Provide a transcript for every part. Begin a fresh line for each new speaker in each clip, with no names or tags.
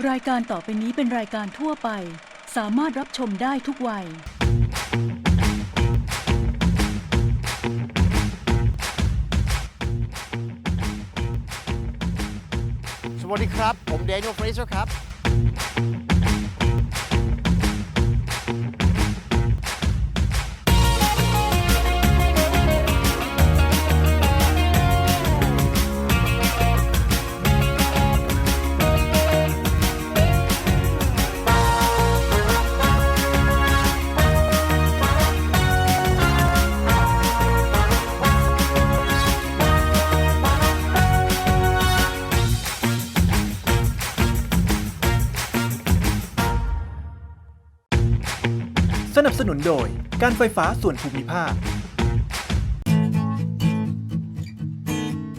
รายการต่อไปนี้เป็นรายการทั่วไป สามารถรับชมได้ทุกวัย
สวัสดีครับ ผมแดเนียลเฟรเซอร์ครับ
นับสนุนโดยการไฟฟ้าส่วนภูมิภาค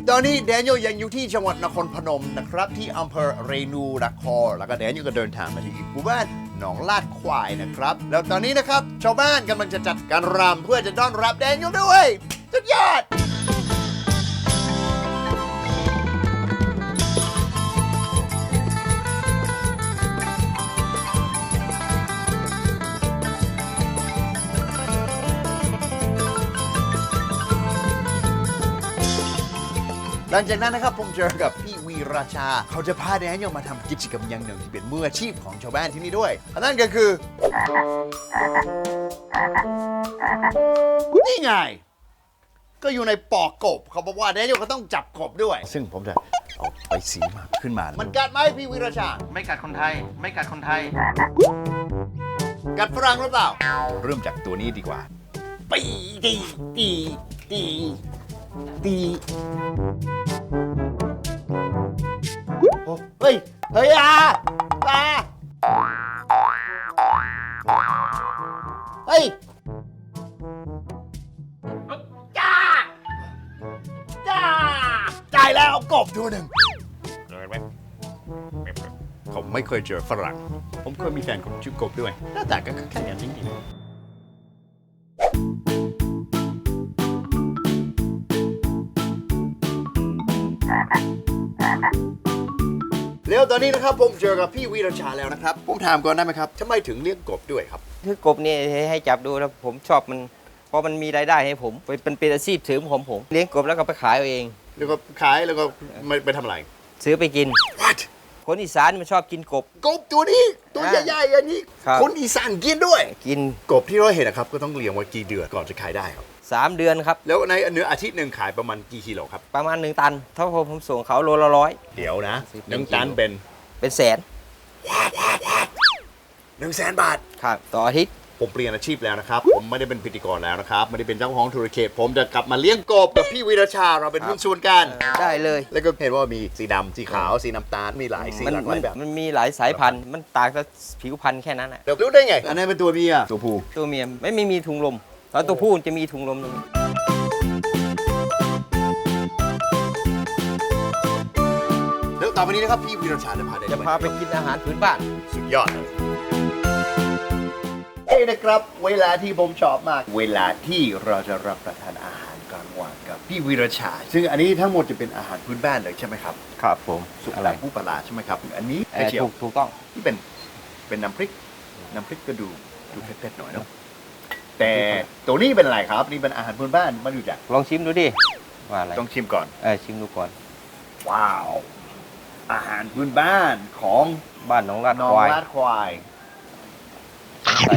ตอนนี้แดเนียลยังอยู่ที่จังหวัดนครพนมนะครับ ที่อำเภอเรนูนคร แล้วก็แดเนียลก็เดินทางมาที่หมู่บ้านหนองลาดควายนะครับ แล้วตอนนี้นะครับชาวบ้านกำลังจะจัดการรำเพื่อจะต้อนรับแดเนียลด้วยสุดยอด หลังจากนั้นนะครับผมเจอกับพี่วีราชา เขาจะพาแดเนียลมาทำกิจกรรมอย่างหนึ่งที่เป็นมืออาชีพของชาวบ้านที่นี่ด้วยอันนั้นก็คือ นี่ไง ก็อยู่ในปอกกบ เขาบอกว่าแดเนียลก็ต้องจับกบด้วย ซึ่งผมจะเอาไปสีมาขึ้นมามันกัดไหมพี่วีราชา
ไม่กัดคนไทย ไม่กัดคนไทย
กัดฝรั่งหรือเปล่า เริ่มจากตัวนี้ดีกว่า ปีตีตีตี ตีโอ้เฮ้ย เฮ้ยอาอาเฮ้ยจ้าจ้าจ่ายแล้วกบตัวหนึ่งผมไม่เคยเจอฝรั่ง ผมเคยมีแฟนคนชื่อกบด้วยหน้าตาก็คล้ายๆกัน ตอนนี้นะครับผมเจอกับพี่วีรชาแล้วนะครับ ผมถามก่อนได้ไหมครับทำไมถึงเลี้ยงกบด้วยครับ
คือกบเนี่ยให้จับดูแล้วผมชอบมัน เพราะมันมีรายได้ให้ผม เป็นเป็นอาชีพเสริมของผม เลี้ยงกบแล้วก็ไปขายเอาเอง
แล้วก็ขายแล้วก็ไม่ไปทำอะไร
ซื้อไปกิน
What
คนอีสานมันชอบกินกบ
กบตัวนี้ตัว
อ่า
ใหญ่ๆอันนี้
ครับ
คนอีสานกินด้วย
กิน
กบที่เราเห็นนะครับก็ต้องเลี้ยงไว้กี่เดือนก่อนจะขายได้ครับ
3 เดือนครับ
แล้วในเนื้ออาทิตย์หนึ่งขายประมาณกี่กิโลครับ
ประมาณ 1 ตัน ถ้าผมส่งเขาโลละร้อย
เดี๋ยวนะ
สิบ
หนึ่ง
กิโล
ตันเป็น
เป็นแสน
หนึ่งแสนบาท
ครับต่ออาทิตย์
ผมเปลี่ยนอาชีพแล้วนะครับ ผมไม่ได้เป็นพิธีกรแล้วนะครับ ไม่ได้เป็นเจ้าของธุรกิจผมจะกลับมาเลี้ยงกบกับพี่วีรชาเราเป็นหุ้นส่วนกัน
ได้เลย
แล้วก็เห็นว่ามีสีดำสีขาว สีน้ำตาล มีหลายสี
มัน
หลากห
มั
ลานยแบบ
มันมีหลายสายพันธุ์ มันต่างแต่ผิวพันธุ์แค่นั้นแหละ
เดี๋ยวรู้ได้ไง อันนี้เป็นตัวเมีย ตัวผู้
ตัวเมีย ไม่ไม่มีถุงลม แล้วตัวผู้จะมีถุงลมตรงนี้
แล้วต่อไปนี้นะครับพี่วีรชาจะพาได้
จะพาไปกินอาหารพื้นบ้าน
สุดยอดเลยเอ้ยนะครับ เวลาที่ผมชอบมาก เวลาที่เราจะรับประทานอาหารกลางวันกับพี่วีรชา ซึ่งอันนี้ทั้งหมดจะเป็นอาหารพื้นบ้านเลยใช่ไหมครับ
ครับผม
สุก
อะไร
ผู้ปลาร้าใช่ไหมครับ อันนี้
เอ่
ไข่
อ
เจียว
ถูกถูกต้อง
ที่เป็นเป็นน้ำพริกน้ำพริกก็ดูดูเผ็ดๆหน่อยเนาะ แต่ตัวนี้เป็นอะไรครับ นี่เป็นอาหารพื้นบ้านมันอยู่จาก
ลองชิมดูดิว่าอะไร
ต้องชิมก่อน
เออชิมดูก่อน
ว้าว อาหารพื้นบ้านของ
บ้านหนองลาด
น้อง
ควาย
ลาดควาย
ใส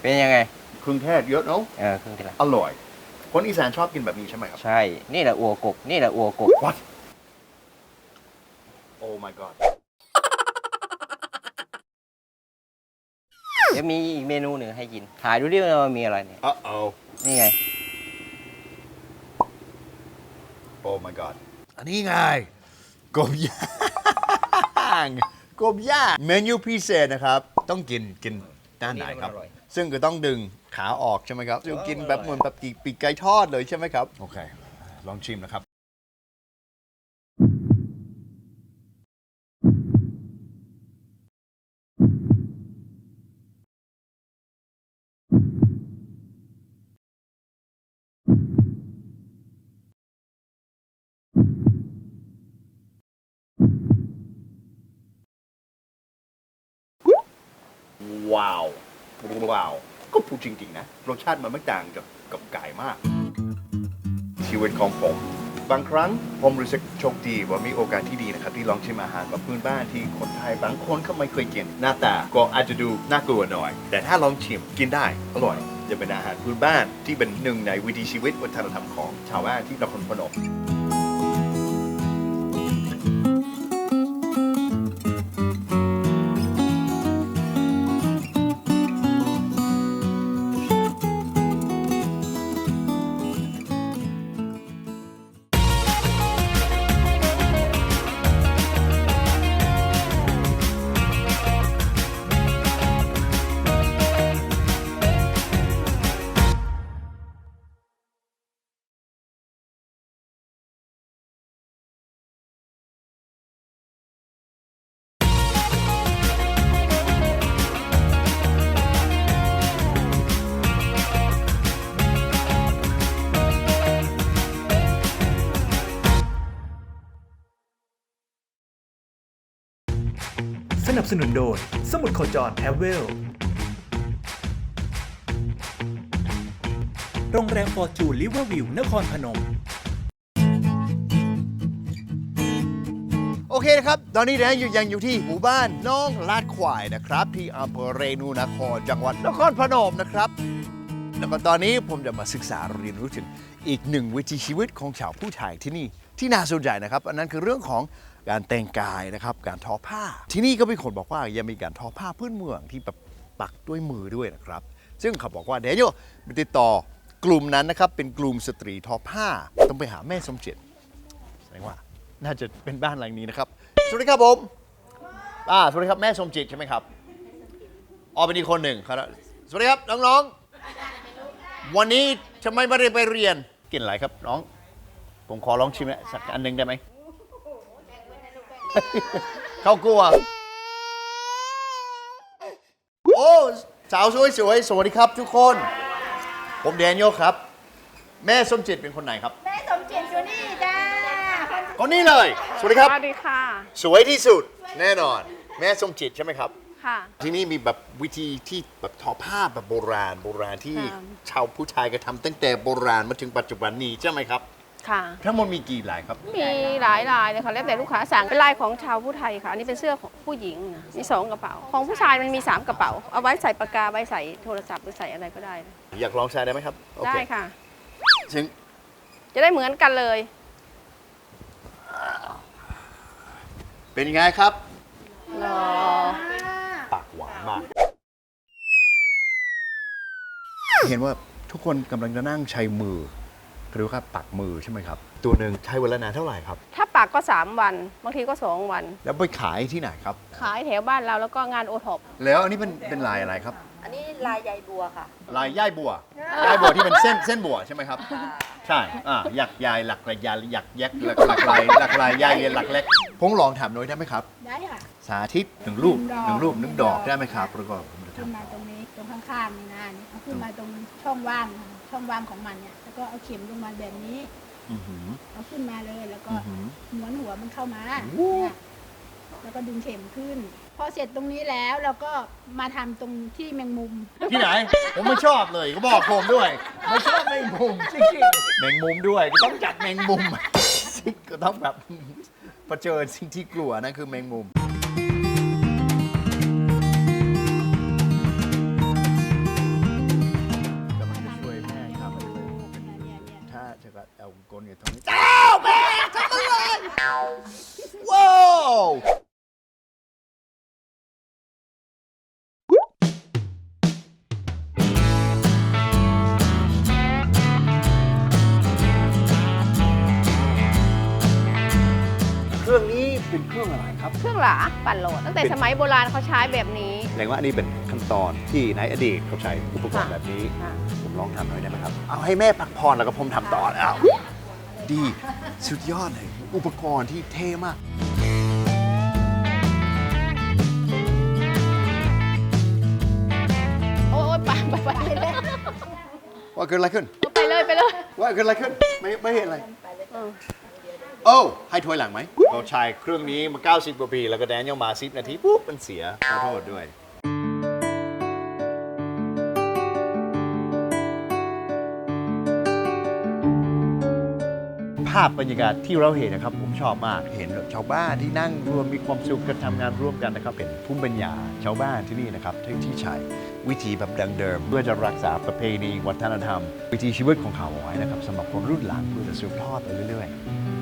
เป็นยังไง
เครื่องเทศเยอะเนาะ
เออเครื่องเทศ
อร่อย คนอีสานชอบกินแบบนี้ใช่ไหมครับ
ใช่ นี่แหละอัวกบ นี่แหละอัวกบ
What Oh my god
ดี๋ยวมีอีกเมนูหนึ่งให้กินถ่ายดูดิว่ามันมีอะไรเนี่ย
Uh oh
นี่ไง
Oh my god อันนี้ไงกบย่างกบย่างเมนูพิเศษนะครับ ต้องกินกินด้านไหนครับ
อันนี้มันอร่อย
ซึ่งก็ต้องดึงขาออกใช่ไหมครับซึ่งกินแบบเหมือนแบบปีกปีกไก่ทอดเลยใช่ไหมครับ โอเค ลองชิมนะครับ ว้าวว้าวก็พูดจริง ๆ นะรสชาติมันไม่ต่างกับกับไก่มาก ชีวิตของผม บางครั้งผมรู้สึกโชคดีว่ามีโอกาสที่ดีนะครับ ที่ลองชิมอาหารแบบพื้นบ้านที่คนไทยบางคนก็ไม่เคยกิน หน้าตาก็อาจจะดูน่ากลัวหน่อย แต่ถ้าลองชิมกินได้อร่อยจะเป็นอาหารพื้นบ้านที่เป็นหนึ่งในวิถีชีวิตวัฒนธรรมของชาวบ้านที่นครพนม
สนุนโดย สมุดโคจรแทเวล โรงแรมฟอร์จูนลิเวอร์วิวนครพนม
โอเคนะครับ ตอนนี้นะอยู่ยังอยู่ที่หมู่บ้านน้องลาดควายนะครับ ที่อำเภอเรนูนครจังหวัดนครพนมนะครับ แล้วก็ตอนนี้ผมจะมาศึกษาเรียนรู้ถึงอีกหนึ่งวิถีชีวิตของชาวผู้ไทยที่นี่ที่น่าสนใจนะครับ อันนั้นคือเรื่องของ การแต่งกายนะครับ การทอผ้า ที่นี่ก็มีคนบอกว่ายังมีการทอผ้าพื้นเมืองที่แบบปักด้วยมือด้วยนะครับ ซึ่งเขาบอกว่าเดี๋ยวไปติดต่อกลุ่มนั้นนะครับ เป็นกลุ่มสตรีทอผ้า ต้องไปหาแม่สมจิตแสดงว่า น่าจะเป็นบ้านหลังนี้นะครับ สวัสดีครับผมอ่าสวัสดีครับแม่สมจิตใช่ไหมครับอ๋อเป็นอีกคนหนึ่งครับสวัสดีครับน้องๆ วันนี้ทำไมไม่ได้ไปเรียนกินอะไรครับน้อง ผมขอลองชิมสักอันหนึ่งได้ไหม เขากลัว โอ้ สาวสวยสวยๆสวัสดีครับทุกคน ผมแดเนียลครับ แม่สมจิตเป็นคนไหนครับ
แม่สมจิตอยู่นี่จ้า
คนนี้เลย สวัสดีครับ
สวัสดีค่ะ
สวยที่สุดแน่นอน แม่สมจิตใช่ไหมครับ
ค่ะ
ที่นี่มีแบบวิธีที่แบบทอผ้าแบบโบราณ โบราณที่
ค่ะ
ชาวผู้ชายก็ทำตั้งแต่โบราณมาถึงปัจจุบันนี้ใช่ไหมครับ
ค่ะ
ทั้งหมดมีกี่ลายครับ
มีหลายลายเลยค่ะแล้วแต่ลูกค้าสั่งเป็นลายของชาวผู้ไทยค่ะอันนี้เป็นเสื้อของผู้หญิงนะมีสองกระเป๋า ของผู้ชายมันมีสามกระเป๋า เอาไว้ใส่ปากกาไว้ใส่โทรศัพท์หรือใส่อะไรก็ได้
อยากลองใช้ได้ไหมครับโอ
ได้
เค
ค่ะ
ถึง
จะได้เหมือนกันเลย
เป็นยังไงครับ
รอ
ปากหวานมาก เห็นว่าทุกคนกำลังจะนั่งใช้มือ หรือว่าปักมือใช่ไหมครับ ตัวหนึ่งใช้เวลานานเท่าไหร่ครับ
ถ้าปากก็ 3 วัน บางทีก็ 2 วัน
แล้วไปขายที่ไหนครับ
ขายแถวบ้านเราแล้วก็งานโอท็อป
แล้วอันนี้เป็นเป็นลายอะไรครับ
อันนี้ลายใยบัวค่ะ
ลายย่ายบัวย่ายบัวที่เป็นเส้นเส้นบัวใช่ไหมครับ ใช่อ่าหยักยายหลักลายยายหยักแยกหลักหลักลายหลักลายยายเรียนหลักเล็กผมลองถามหน่อยได้ไหมครับ
ได้ค่ะ
สาธิตหนึ่งรูปห
หนึ่
นึ่ง
งดอก
รูปหนึ่งดอกได้ไหมครับแล้วก็ผมจะ
ขึ้น
ทำ
มาตรงนี้ตรงข้างๆนี่นะนี่เอาขึ้นมาตรงช่องว่างค่ะ ช่องว่างของมันเนี่ย แล้วก็เอาเข็มลงมาแบบนี้
อื้อหือ
เอาขึ้นมาเลย แล้วก็
อื้อหือ
ม้วนหัวมันเข้ามา
โอ้
เนี่ยแล้วก็ดึงเข็มขึ้น พอเสร็จตรงนี้แล้วเราก็มาทำตรงที่แมงมุม
ที่ไหน ผมไม่ชอบเลยก็บอกผมด้วย ไม่ชอบแมงมุมจริงๆแมงมุมด้วยก็ต้องจัดแมงมุมซิกก็ต้องแบบเผชิญสิ่งที่กลัวนั่นคือแมงมุม เครื่องนี้เป็นเครื่องอะไรครับ
เครื่องหลาปั่นโหลด ตั้งแต่สมัยโบราณเขาใช้แบบนี้
แสดงว่าอันนี้เป็นขั้นตอนที่ในอดีตเขาใช้อุปกรณ์
ค่ะ
แบบนี้
ค่ะ
ผมลองทำหน่อยได้ไหมครับ เอาให้แม่พักผ่อนแล้วก็ผมทำต่อแล้ว ดี สุดยอดเลย อุปกรณ์ที่เท่มาก
เกิ
ดอะไรขึ้น
ไปเลยไปเลย
ว่าเกิดอะไรขึ้น ไม่ไม่เห็นอะไร
อืม
โอ้ให้ถอยหลังไหมเราใช้เครื่องนี้มา 90กว่าปีแล้วก็แดนยลมา10นาทีปุ๊บมันเสียขอโทษด้วยาพบรรยากาศที่เราเห็นนะครับ ผมชอบมากเห็นชาวบ้านที่นั่งรวมมีความสุขกันทำงานร่วมกันนะครับเป็นภูมิปัญญาชาวบ้านที่นี่นะครับที่ที่ใช้วิธีแบบดังเดิม เพื่อจะรักษาประเพณีวัฒนธรรม วิธีชีวิตของเขาเอาไว้นะครับสำหรับคนรุ่นหลังเพื่อจะสืบทอดไปเรื่อยๆ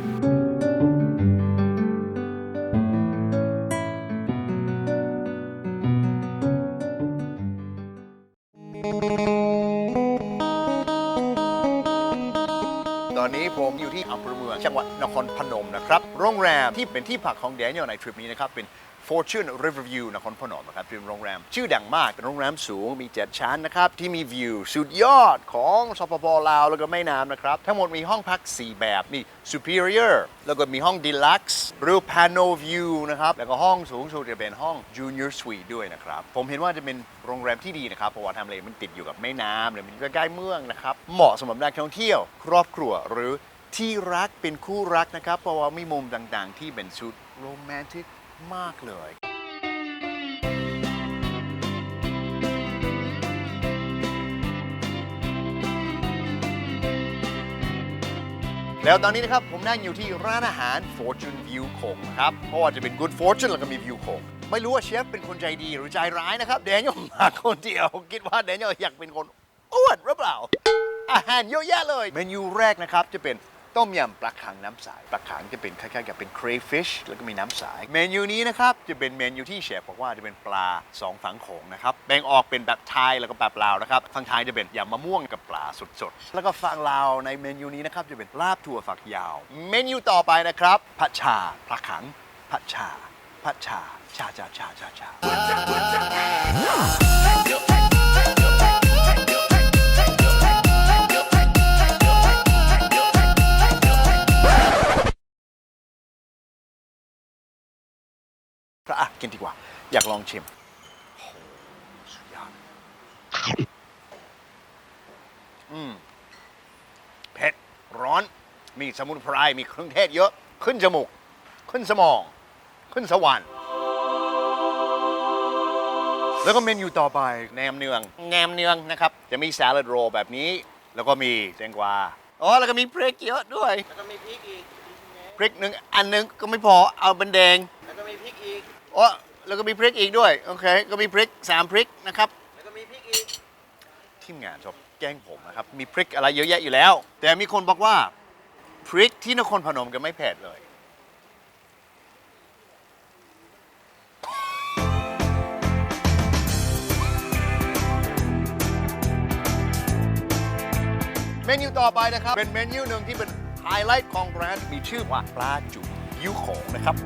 ที่เป็นที่พักของแดเนียลในทริปนี้นะครับเป็น Fortune Riverview นครพนมนะครับเป็นโรงแรม ชื่อดังมาก เป็นโรงแรมสูงมี 7 ชั้นนะครับ ที่มีวิวสุดยอดของสปปลาว แล้วก็แม่น้ำนะครับ ทั้งหมดมีห้องพัก 4 แบบ มี Superior แล้วก็มีห้อง Deluxe หรือ Pano View นะครับ แล้วก็ห้องสูงสุดจะเป็นห้อง Junior Suite ด้วยนะครับ ผมเห็นว่าจะเป็นโรงแรมที่ดีนะครับ เพราะว่าทำเลมันติดอยู่กับแม่น้ำหรือมันใกล้ๆเมืองนะครับเหมาะสำหรับนักท่องเที่ยว ครอบครัวหรือ ที่รักเป็นคู่รักนะครับ เพราะว่ามีมุมต่างๆ ที่เป็นชุดโรแมนติกมากเลย แล้วตอนนี้นะครับผมนั่งอยู่ที่ร้านอาหาร Fortune View โขงครับ เพราะว่าจะเป็น Good Fortune แล้วก็มี View โขงไม่รู้ว่าเชฟเป็นคนใจดีหรือใจร้ายนะครับแดเนียลมาคนเดียวคิดว่าแดเนียลอยากเป็นคนอ้วนหรือเปล่า อาหารเยอะแยะเลย เมนูแรกนะครับจะเป็น ต้มยำปลาคังน้ำใสปลาคังจะเป็นคล้ายๆกับเป็น crayfish แล้วก็มีน้ำใสเมนูนี้นะครับจะเป็นเมนูที่เชฟบอกว่าจะเป็นปลาสองฝังโขงนะครับแบ่งออกเป็นแบบไทยแล้วก็แบบลาวนะครับฝั่งไทยจะเป็นยำมะม่วงกับปลาสดๆแล้วก็ฝั่งลาวในเมนูนี้นะครับจะเป็นลาบถั่วฝักยาว เมนูต่อไปนะครับผัดชาปลาคังผัดชาผัดชาชาชาชาชาชา อะกินดีกว่า อยากลองชิมโอ้โหสุดยอดอืมเผ็ดร้อน มีสมุนไพรมีเครื่องเทศเยอะ ขึ้นจมูก ขึ้นสมอง ขึ้นสวรรค์แล้วก็เมนูต่อไปแหนมเนืองแหนมเนืองนะครับ จะมี salad roll แบบนี้ แล้วก็มีแตงกวาอ๋อแล้วก็มีพริกเยอะด้วย
แล้วก็มีพริกอีก
พริกหนึ่งอันหนึงก็ไม่พอเอาเป็นแดง
แล้วก็มี พริกอีก
อ๋อแล้วก็มีพริกอีกด้วย โอเค ก็มีพริกสามพริกนะครับ
แล้วก็มีพริกอีก
ทีมงานชอบแกล้งผมนะครับ มีพริกอะไรเยอะแยะอยู่แล้ว แต่มีคนบอกว่าพริกที่นครพนมก็ไม่เผ็ดเลย เมนูต่อไปนะครับ เป็นเมนูหนึ่งที่เป็นไฮไลท์ของร้านมีชื่อว่าปลาจุ่มยิ้วโขงนะครับ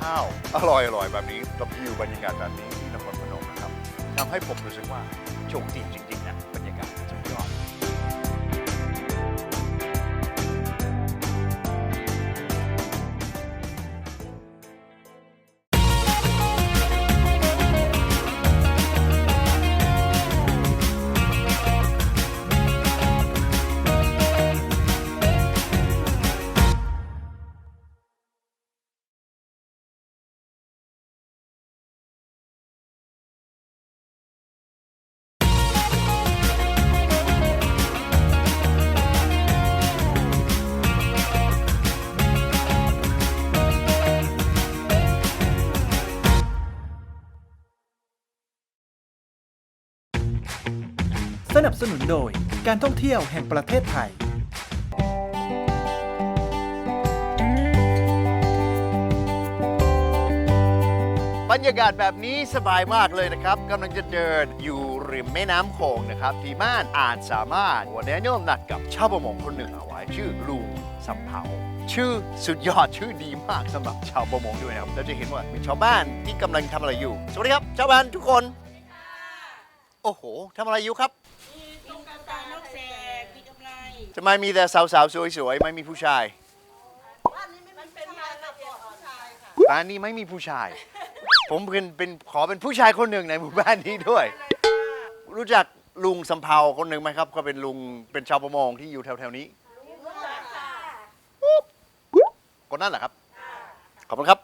ข้าว อร่อยอร่อยแบบนี้กับวิวบรรยากาศแบบนี้ที่นครพนมนะครับทำให้ผมรู้สึกว่าโชคดีจริง นับส
นุนโดยการท่องเที่ยวแห่งประเทศไทย
บรรยากาศแบบนี้สบายมากเลยนะครับกำลังจะเดินอยู่ริมแม่น้ำโขงนะครับ ที่บ้านอาจสามารถวันนี้เนี่ยนัดกับชาวประมงคนหนึ่งเอาไว้ชื่อลุงสำเภาชื่อสุดยอดชื่อดีมากสำหรับชาวประมงด้วยนะครับเราจะเห็นว่ามีชาวบ้านที่กำลังทำอะไรอยู่ สวัสดีครับ ชาวบ้านทุกคน โอ้โหทำอะไรอยู่ครับ ทำไมมีแต่สาวๆสวยๆไม่มีผู้ชาย
บ้านนี้
บ้านนี้ไม่มีผู้ชาย ผมเป็นเป็นขอเป็นผู้ชายคนหนึ่งในหมู่บ้านนี้ด้วย รู้จักลุงสำเภาคนหนึ่งไหมครับ ก็เป็นลุงเป็นชาวประมงที่อยู่แถวๆนี้คนนั้นเหรอครับ ขอบคุณครับ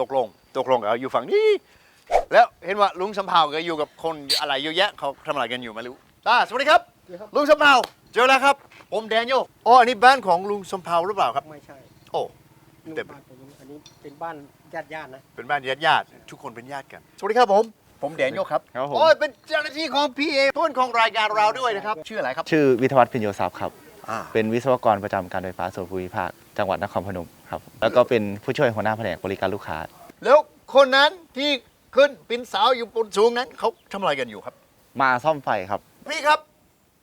ตกลง ตกลงกับอยู่ฝั่งนี้ แล้วเห็นว่าลุงสำเภาก็อยู่กับคนอะไรเยอะแยะเขาทำอะไรกันอยู่ไม่รู้ตาสวัสดีครับ ลุงสำเภา เจอแล้วครับ ผมแดเนียลอ๋ออันนี้บ้านของลุงสำเภาหรือเปล่าครับ
ไม่ใช่
โอ้
ลูก
แต่
บ้านผมอันนี้เป็นบ้านญาติญาติๆนะ
เป็นบ้านญาติญาติๆทุกคนเป็นญาติกัน สวัสดีครับผม ผมแดเนียลครับ
ครับผม
โอ้ยเป็นเจ้าหน้าที่ของพีเอต้นของรายการเราด้วยนะครับ ชื่ออะไรครับ
ชื่อวิทยวัฒน์พิญโยทรัพย์ครับ
อ่า
เป็นวิศวกรประจำการไฟฟ้าส่วนภูมิภาค จังหวัดนครพนมครับ แล้วก็เป็นผู้ช่วยหัวหน้าแผนกบริการลูกค้า
แล้วคนนั้นที่ขึ้นเป็นสาวอยู่บนสูงนั้นเขาทำอะไรกันอยู่ครับ
มาซ่อมไฟครับ
พี่ครับ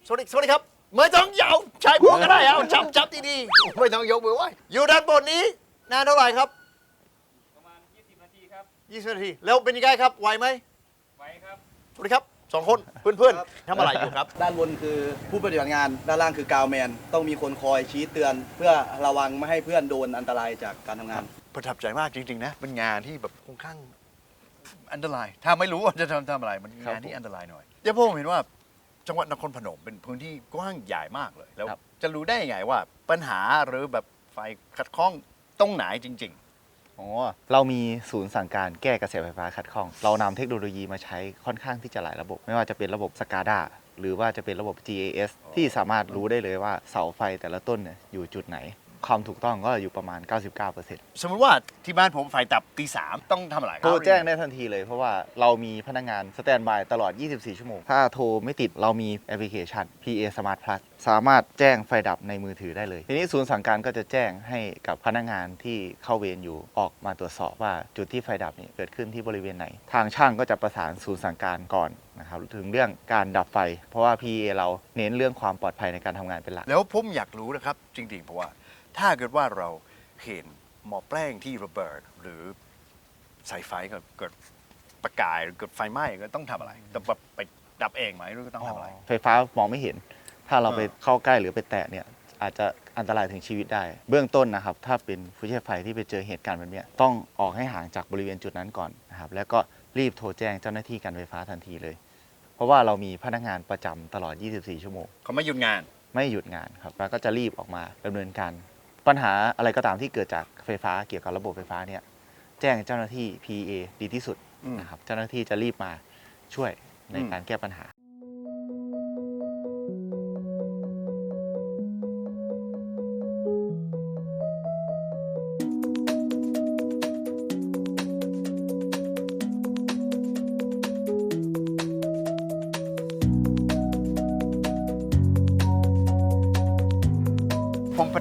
สวัสดีสวัสดีครับ ไม่ต้องยาวใช้พวกก็ได้เอาจับจับดีๆไม่ต้องยกมือไหวอยู่ด้านบนนี้นานเท่าไหร่ครับ ประมาณ 20 นาทีครับ 20นาทีแล้วเป็นยังไงครับไหวไหมไหวครับ สวัสดีครับสองคนเพื่อนๆทำอะไรอยู่ครับ
ด้านบนคือผู้ปฏิบัติงาน ด้านล่างคือกาวแมน ต้องมีคนคอยชี้เตือน เพื่อระวังไม่ให้เพื่อนโดนอันตรายจากการทำงาน
ประทับใจมากจริงๆนะเป็นงานที่แบบค่อนข้างอันตราย ถ้าไม่รู้ว่าจะทำทำอะไรมัน
ครับ
งานที่อันตรายหน่อยเดี๋ยวผมเห็นว่า จังหวัดนครพนมเป็นพื้นที่กว้างใหญ่มากเลย แล้ว
ครับ
จะรู้ได้ยังไงว่าปัญหาหรือแบบไฟขัดข้องตรงไหนจริง
อ๋อเรามีศูนย์สั่งการแก้กระแสไฟฟ้าขัดข้อง เรานำเทคโนโลยีมาใช้ค่อนข้างที่จะหลายระบบ ไม่ว่าจะเป็นระบบ SCADA หรือว่าจะเป็นระบบ GAS ที่สามารถรู้ได้เลยว่าเสาไฟแต่ละต้นเนี่ยอยู่จุดไหน ความถูกต้องก็อยู่ประมาณ 99%
ๆสมมติว่าที่บ้านผมไฟดับตีสามต้องทำอะไรค
โท
บ
รแจ้งได้ทันทีเลยเพราะว่าเรามีพนักงานสแตนบายตลอด 24 ชั่วโมง ถ้าโทรไม่ติดเรามีแอปพลิเคชัน PA Smart Plus สามารถแจ้งไฟดับในมือถือได้เลย ทีนี้ศูนย์สั่งการก็จะแจ้งให้กับพนักงานที่เข้าเวรอยู่ออกมาตรวจสอบว่าจุดที่ไฟดับนี่เกิดขึ้นที่บริเวณไหน ทางช่างก็จะประสานศูนย์สั่งการก่อนนะครับถึงเรื่องการดับไฟ เพราะว่า PA เราเน้นเรื่องความปลอดภัยในการทำงานเป็นหลัก
แล้วผมอยากรู้นะครับ จริงๆเพราะว่า ถ้าเกิดว่าเราเห็นหมอแปลงที่ระเบิดหรือสายไฟก็เกิดประกายหรือเกิดไฟไหม้ก็ต้องทำอะไรต้องแบบไปดับเองไหมหรือต้องทำอะไร
ไฟฟ้ามองไม่เห็น ถ้าเรา
อ่า
ไปเข้าใกล้หรือไปแตะเนี่ยอาจจะอันตรายถึงชีวิตได้ เบื้องต้นนะครับ ถ้าเป็นผู้ใช้ไฟที่ไปเจอเหตุการณ์แบบเนี้ยต้องออกให้ห่างจากบริเวณจุดนั้นก่อนนะครับ แล้วก็รีบโทรแจ้งเจ้าหน้าที่การไฟฟ้าทันทีเลย เพราะว่าเรามีพนักงานประจำตลอด 24 ชั่วโมง
เขาไม่หยุดงาน
ไม่หยุดงานครับแล้วก็จะรีบออกมาดำเนินการ ปัญหาอะไรก็ตามที่เกิดจากไฟฟ้าเกี่ยวกับระบบไฟฟ้าเนี่ยแจ้งเจ้าหน้าที่ PA ดีที่สุด
อืม
นะครับเจ้าหน้าที่จะรีบมาช่วยใน
อืม
การแก้ปัญหา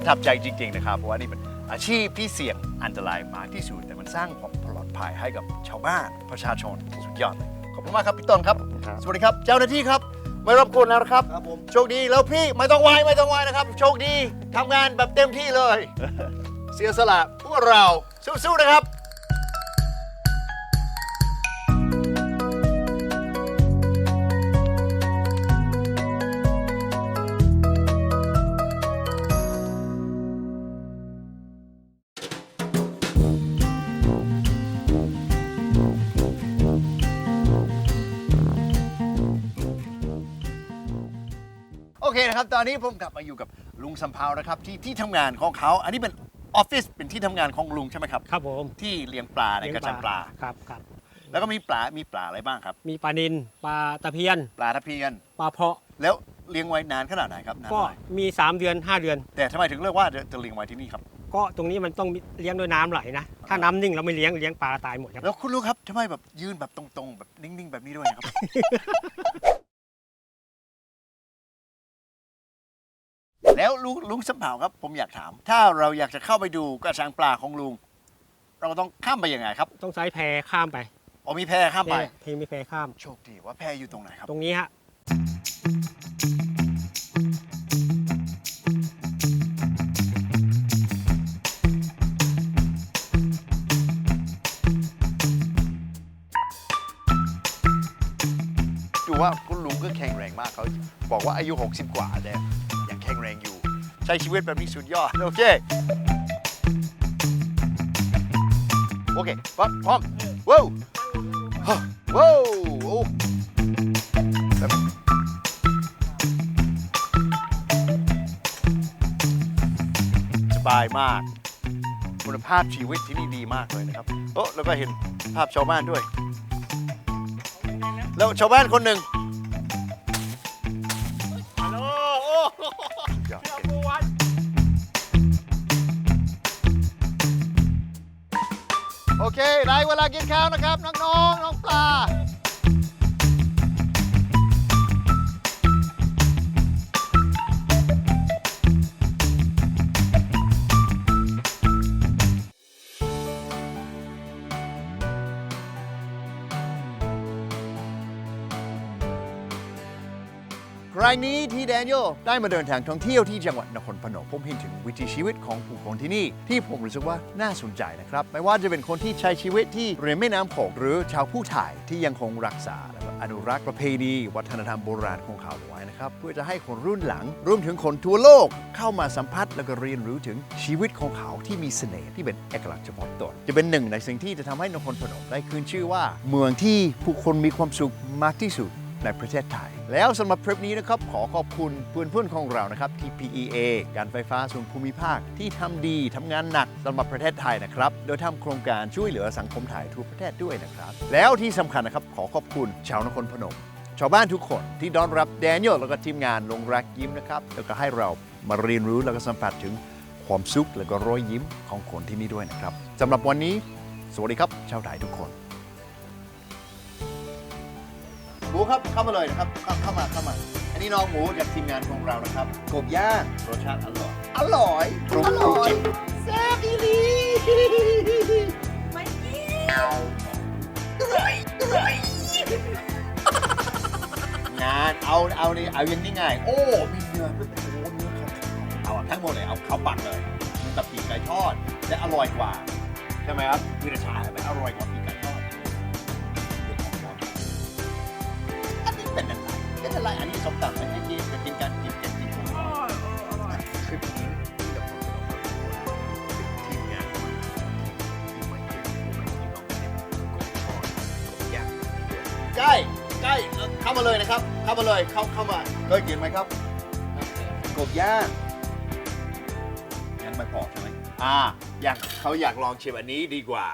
ทับใจจริง ๆ นะครับ เพราะว่านี่เป็นอาชีพที่เสี่ยงอันตรายมากที่สุด แต่มันสร้างความปลอดภัยให้กับชาวบ้านประชาชนสุดยอดเลยขอบคุณมากครับพี่ต้นครับ สวัสดีครับ เจ้าหน้าที่ครับ ไม่รบกวนแล้วนะครับ
ครับผม
โชคดีแล้วพี่ไม่ต้องไหวไม่ต้องไหวนะครับ โชคดีทำงานแบบเต็มที่เลย เสียสละพวกเราสู้ๆนะครับ เคนะครับ ตอนนี้ผมกลับมาอยู่กับลุงสำเภานะครับที่ที่ทำงานของเขา อันนี้เป็นออฟฟิศเป็นที่ทำงานของลุงใช่ไหมครับ
ครับผม
ที่เลี้ยงปลาในกระชังปลา
ครับครับ
แล้วก็มีปลา มีปลาอะไรบ้างครับ
มีปลานินปลาตะเพียน
ปลาทับเพียน
ปลาเพาะ
แล้วเลี้ยงไว้นานขนาดไหนครับนาน
ก็
เท่าไหร่
มี 3 เดือน 5 เดือน
แต่ทำไมถึงเลือกว่าจะจะเลี้ยงไว้ที่นี่ครับ
ก็ตรงนี้มันต้องเลี้ยงด้วยน้ำไหลนะ ถ้าน้ำนิ่งเราไม่เลี้ยงเลี้ยงปลาตายหมดครับ
แล้วคุณลุงครับทำไมแบบยืนแบบตรงๆ แบบนิ่งๆ แบบนี้ด้วยนะครับ แล้วลุงลุงสำเภาครับ ผมอยากถาม ถ้าเราอยากจะเข้าไปดูกระชังปลาของลุง เราต้องข้ามไปยังไงครับ
ต้องใช้แพข้ามไป
อ๋อมีแพข้ามไป
เพลงมีแพข้าม
โชคดีว่าแพอยู่ตรงไหนครับ
ตรงนี้ฮะ
ดูว่าคุณลุงก็แข็งแรงมากเขาบอกว่าอายุ 60 กว่าแต่ ใช้ชีวิตแบบนี้สุดยอด โอเค โอเคพร้อมพร้อมว้าวว้าวโอ้สบายมาก คุณภาพชีวิตที่นี่ดีมากเลยนะครับโอ้แล้วก็เห็นภาพชาวบ้านด้วย แล้วชาวบ้านคนหนึ่ง เวลากินข้าวนะครับ น้องๆน้องปลา ครั้งนี้ที่แดเนียลได้มาเดินทางท่องเที่ยวที่จังหวัดนครพนมผมเห็นถึงวิถีชีวิตของผู้คนที่นี่ ที่ผมรู้สึกว่าน่าสนใจนะครับ ไม่ว่าจะเป็นคนที่ใช้ชีวิตที่ริมแม่น้ำโขงหรือชาวผู้ถ่ายที่ยังคงรักษาและอนุรักษ์ประเพณีวัฒนธรรมโบราณของเขาไว้นะครับ เพื่อจะให้คนรุ่นหลังรวมถึงคนทั่วโลกเข้ามาสัมผัสและก็เรียนรู้ถึงชีวิตของเขาที่มีเสน่ห์ที่เป็นเอกลักษณ์เฉพาะตนจะเป็นหนึ่งในสิ่งที่จะทำให้นครพนมได้คืนชื่อว่า เมืองที่ผู้คนมีความสุขมากที่สุด ในประเทศไทย แล้วสำหรับทริปนี้นะครับขอขอบคุณเพื่อนๆของเรานะครับที่ PEA การไฟฟ้าส่วนภูมิภาคที่ทำดีทำงานหนักสำหรับประเทศไทยนะครับ โดยทำโครงการช่วยเหลือสังคมไทยทั่วประเทศด้วยนะครับ แล้วที่สำคัญนะครับขอขอบคุณชาวนครพนม ชาวบ้านทุกคนที่ต้อนรับแดเนียลแล้วก็ทีมงานลงรักยิ้มนะครับแล้วก็ให้เรามาเรียนรู้แล้วก็สัมผัสถึงความสุขแล้วก็รอยยิ้มของคนที่นี่ด้วยนะครับสำหรับวันนี้ สวัสดีครับชาวไทยทุกคน หมูครับเข้ามาเลยนะครับเข้าเข้ามาเข้ามา อันนี้น้องหมูจากทีมงานของเรานะครับกบย่างรสชาติอร่อย อร่อยอร่อยแซ่บอีหลีไม่เกี่ยวอร่อยอร่อยงานเอาเอานี่เอาอย่างนี้ง่ายโอ้มีเนื้อด้วยโอ้เนื้อเขาเอาทั้งหมดเลยเอาเข้าปักเลยมันกับปีกไก่ทอดและอร่อยกว่า ใช่ไหมครับวิรชามันอร่อยกว่าปีกไก่ เป็นอะไรอันนี้สมตำไม่ให้กินจะกินกันกินกันกินของเราคลิปนี้ที่เราคนทีมงานที่ไม่เคยรู้ไม่ที่น้องเนี่ยกบทอดกบย่างใกล้ใกล้เอ่อเข้ามาเลยนะครับ เข้ามาเลยเข้าเข้ามาเคยกินไหมครับกบย่างยังไม่พอใช่ไหมอ่าอยากเขาอยากลองชิมอันนี้ดีกว่า